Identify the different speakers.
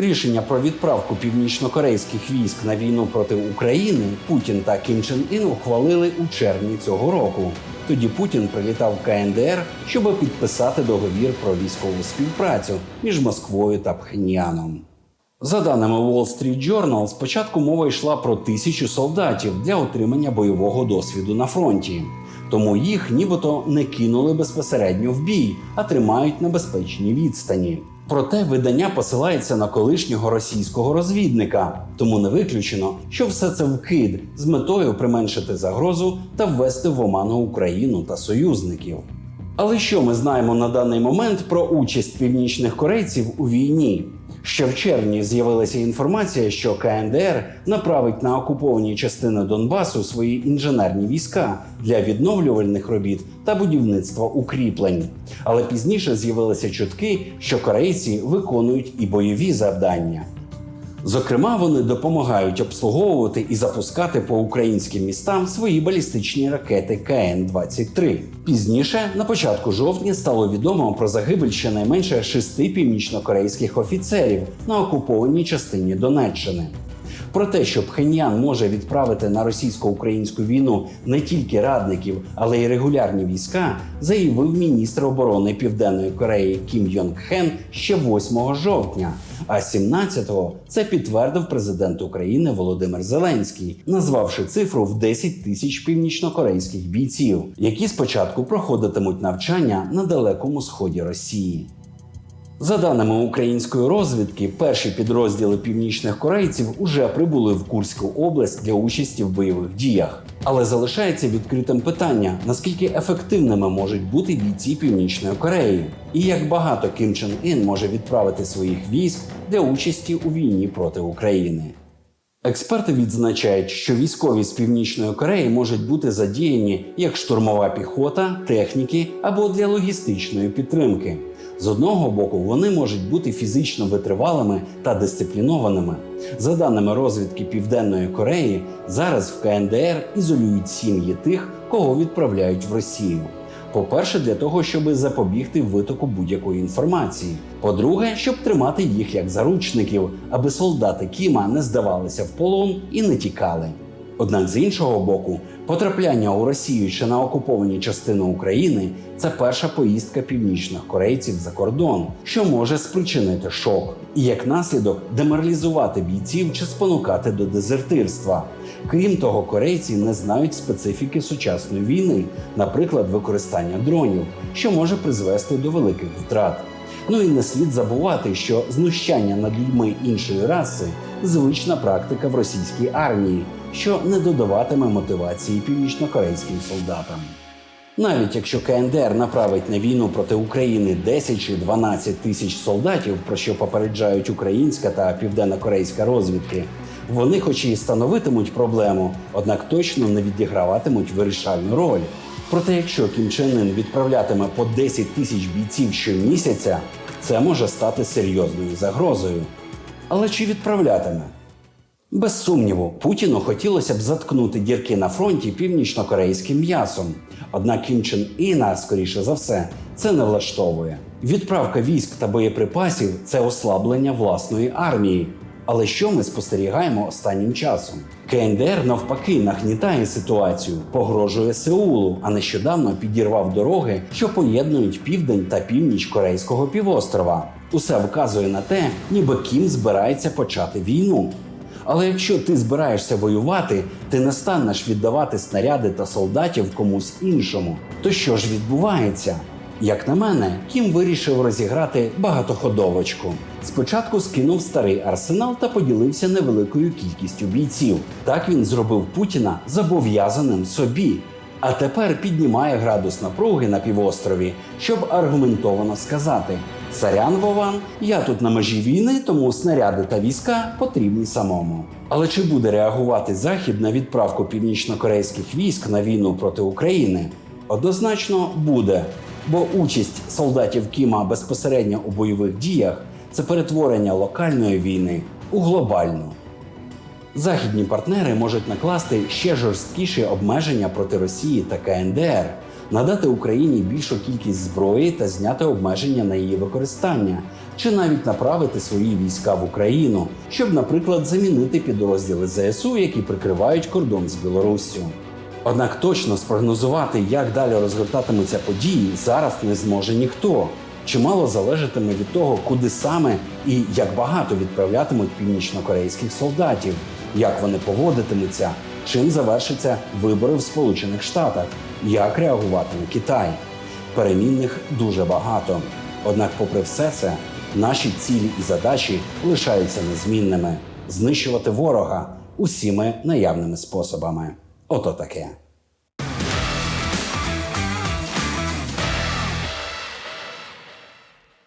Speaker 1: Рішення про відправку північнокорейських військ на війну проти України Путін та Кім Чен Ін ухвалили у червні цього року. Тоді Путін прилітав в КНДР, щоб підписати договір про військову співпрацю між Москвою та Пхеньяном. За даними Wall Street Journal, спочатку мова йшла про тисячу солдатів для отримання бойового досвіду на фронті. Тому їх нібито не кинули безпосередньо в бій, а тримають на безпечній відстані. Проте видання посилається на колишнього російського розвідника, тому не виключено, що все це вкид з метою применшити загрозу та ввести в оману Україну та союзників. Але що ми знаємо на даний момент про участь північних корейців у війні? Ще в червні з'явилася інформація, що КНДР направить на окуповані частини Донбасу свої інженерні війська для відновлювальних робіт та будівництва укріплень. Але пізніше з'явилися чутки, що корейці виконують і бойові завдання. Зокрема, вони допомагають обслуговувати і запускати по українським містам свої балістичні ракети КН-23. Пізніше, на початку жовтня, стало відомо про загибель щонайменше шести північнокорейських офіцерів на окупованій частині Донеччини. Про те, що Пхеньян може відправити на російсько-українську війну не тільки радників, але й регулярні війська, заявив міністр оборони Південної Кореї Кім Йонг Хен ще 8 жовтня. А 17-го це підтвердив президент України Володимир Зеленський, назвавши цифру в 10 тисяч північнокорейських бійців, які спочатку проходитимуть навчання на далекому сході Росії. За даними української розвідки, перші підрозділи північних корейців уже прибули в Курську область для участі в бойових діях. Але залишається відкритим питання, наскільки ефективними можуть бути бійці Північної Кореї, і як багато Кім Чен Ін може відправити своїх військ для участі у війні проти України. Експерти відзначають, що військові з північної Кореї можуть бути задіяні як штурмова піхота, техніки або для логістичної підтримки. З одного боку, вони можуть бути фізично витривалими та дисциплінованими. За даними розвідки Південної Кореї, зараз в КНДР ізолюють сім'ї тих, кого відправляють в Росію. По-перше, для того, щоб запобігти витоку будь-якої інформації. По-друге, щоб тримати їх як заручників, аби солдати Кіма не здавалися в полон і не тікали. Однак з іншого боку, потрапляння у Росію чи на окуповані частини України це перша поїздка північних корейців за кордон, що може спричинити шок і як наслідок деморалізувати бійців чи спонукати до дезертирства. Крім того, корейці не знають специфіки сучасної війни, наприклад, використання дронів, що може призвести до великих втрат. Ну і не слід забувати, що знущання над людьми іншої раси звична практика в російській армії, що не додаватиме мотивації північнокорейським солдатам. Навіть якщо КНДР направить на війну проти України 10 чи 12 тисяч солдатів, про що попереджають українська та південнокорейська розвідки, вони, хоч і становитимуть проблему, однак точно не відіграватимуть вирішальну роль. Проте, якщо Кім Чен Ын відправлятиме по 10 тисяч бійців щомісяця, це може стати серйозною загрозою. Але чи відправлятиме? Без сумніву, Путіну хотілося б заткнути дірки на фронті північнокорейським м'ясом. Однак Кім Чен Іна, скоріше за все, це не влаштовує. Відправка військ та боєприпасів це ослаблення власної армії. Але що ми спостерігаємо останнім часом? КНДР навпаки нагнітає ситуацію, погрожує Сеулу, а нещодавно підірвав дороги, що поєднують південь та північ Корейського півострова. Усе вказує на те, ніби Кім збирається почати війну. Але якщо ти збираєшся воювати, ти не станеш віддавати снаряди та солдатів комусь іншому. То що ж відбувається? Як на мене, Кім вирішив розіграти багатоходовочку. Спочатку скинув старий арсенал та поділився невеликою кількістю бійців. Так він зробив Путіна зобов'язаним собі. А тепер піднімає градус напруги на півострові, щоб аргументовано сказати: Сарян Вован, я тут на межі війни, тому снаряди та війська потрібні самому. Але чи буде реагувати Захід на відправку північнокорейських військ на війну проти України? Однозначно буде, бо участь солдатів Кіма безпосередньо у бойових діях це перетворення локальної війни у глобальну. Західні партнери можуть накласти ще жорсткіші обмеження проти Росії та КНДР. Надати Україні більшу кількість зброї та зняти обмеження на її використання, чи навіть направити свої війська в Україну, щоб, наприклад, замінити підрозділи ЗСУ, які прикривають кордон з Білоруссю. Однак точно спрогнозувати, як далі розгортатимуться події, зараз не зможе ніхто. Чимало залежатиме від того, куди саме і як багато відправлятимуть північнокорейських солдатів, як вони поводитимуться, чим завершаться вибори в Сполучених Штатах, як реагуватиме Китай. Перемінних дуже багато. Однак, попри все це, наші цілі і задачі лишаються незмінними знищувати ворога усіми наявними способами. Ото таке.